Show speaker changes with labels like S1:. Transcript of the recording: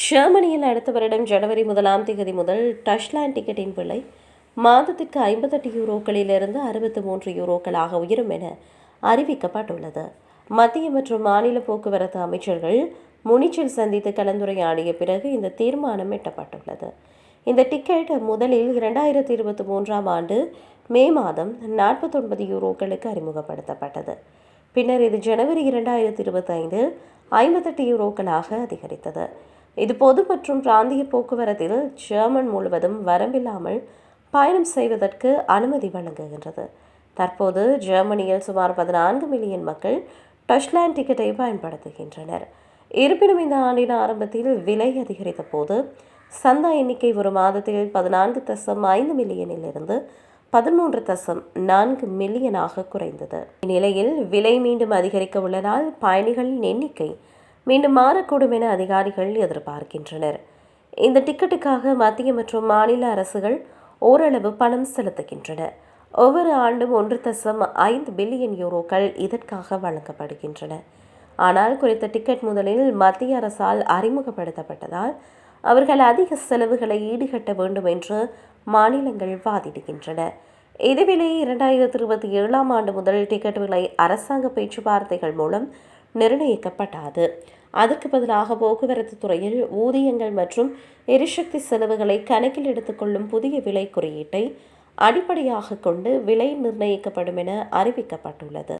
S1: ஜெர்மனியில் அடுத்த வருடம் ஜனவரி முதலாம் தேதி முதல் டஷ்லாண்ட் டிக்கெட்டின் விலை மாதத்திற்கு ஐம்பத்தெட்டு யூரோக்களிலிருந்து அறுபத்தி மூன்று யூரோக்களாக உயரும் என அறிவிக்கப்பட்டுள்ளது. மத்திய மற்றும் மாநில போக்குவரத்து அமைச்சர்கள் முனிச்சில் சந்தித்து கலந்துரையாடிய பிறகு இந்த தீர்மானம் எட்டப்பட்டுள்ளது. இந்த டிக்கெட் முதலில் இரண்டாயிரத்தி இருபத்தி மூன்றாம் ஆண்டு மே மாதம் நாற்பத்தொன்பது யூரோக்களுக்கு அறிமுகப்படுத்தப்பட்டது. பின்னர் இது ஜனவரி இரண்டாயிரத்தி இருபத்தைந்து ஐம்பத்தெட்டு யூரோக்களாக அதிகரித்தது. இது பொது மற்றும் பிராந்திய போக்குவரத்தில் ஜெர்மன் முழுவதும் வரம்பில்லாமல் பயணம் செய்வதற்கு அனுமதி வழங்குகின்றது. தற்போது ஜெர்மனியில் சுமார் பதினான்கு மில்லியன் மக்கள் டச்லேண்ட் டிக்கெட்டை பயன்படுத்துகின்றனர். இருப்பினும் இந்த ஆண்டின் ஆரம்பத்தில் விலை அதிகரித்த போது சந்தா எண்ணிக்கை ஒரு மாதத்தில் பதினான்கு தசம் ஐந்து மில்லியனில் இருந்து பதிமூன்று தசம் நான்கு மில்லியனாக குறைந்தது. இந்நிலையில் விலை மீண்டும் அதிகரிக்க உள்ளதால் பயணிகளின் எண்ணிக்கை மீண்டும் மாறக்கூடும் என அதிகாரிகள் எதிர்பார்க்கின்றனர். இந்த டிக்கெட்டுக்காக மத்திய மற்றும் மாநில அரசுகள் ஓரளவு பணம் செலுத்துகின்றன. ஒவ்வொரு ஆண்டும் ஒன்று தசம் ஐந்து பில்லியன் யூரோக்கள் இதற்காக வழங்கப்படுகின்றன. ஆனால் குறித்த டிக்கெட் முதலில் மத்திய அரசால் அறிமுகப்படுத்தப்பட்டதால் அவர்கள் அதிக செலவுகளை ஈடுகட்ட வேண்டும் என்று மாநிலங்கள் வாதிடுகின்றன. இதுவேளை இரண்டாயிரத்தி இருபத்தி ஏழாம் ஆண்டு முதல் டிக்கெட் விலை அரசாங்க பேச்சுவார்த்தைகள் மூலம் நிர்ணயிக்கப்படாது அதற்கு பதிலாக போக்குவரத்து துறையில் ஊதியங்கள் மற்றும் எரிசக்தி செலவுகளை கணக்கில் எடுத்துக்கொள்ளும் புதிய விலை குறியீட்டை அடிப்படையாக கொண்டு விலை நிர்ணயிக்கப்படும் என அறிவிக்கப்பட்டுள்ளது.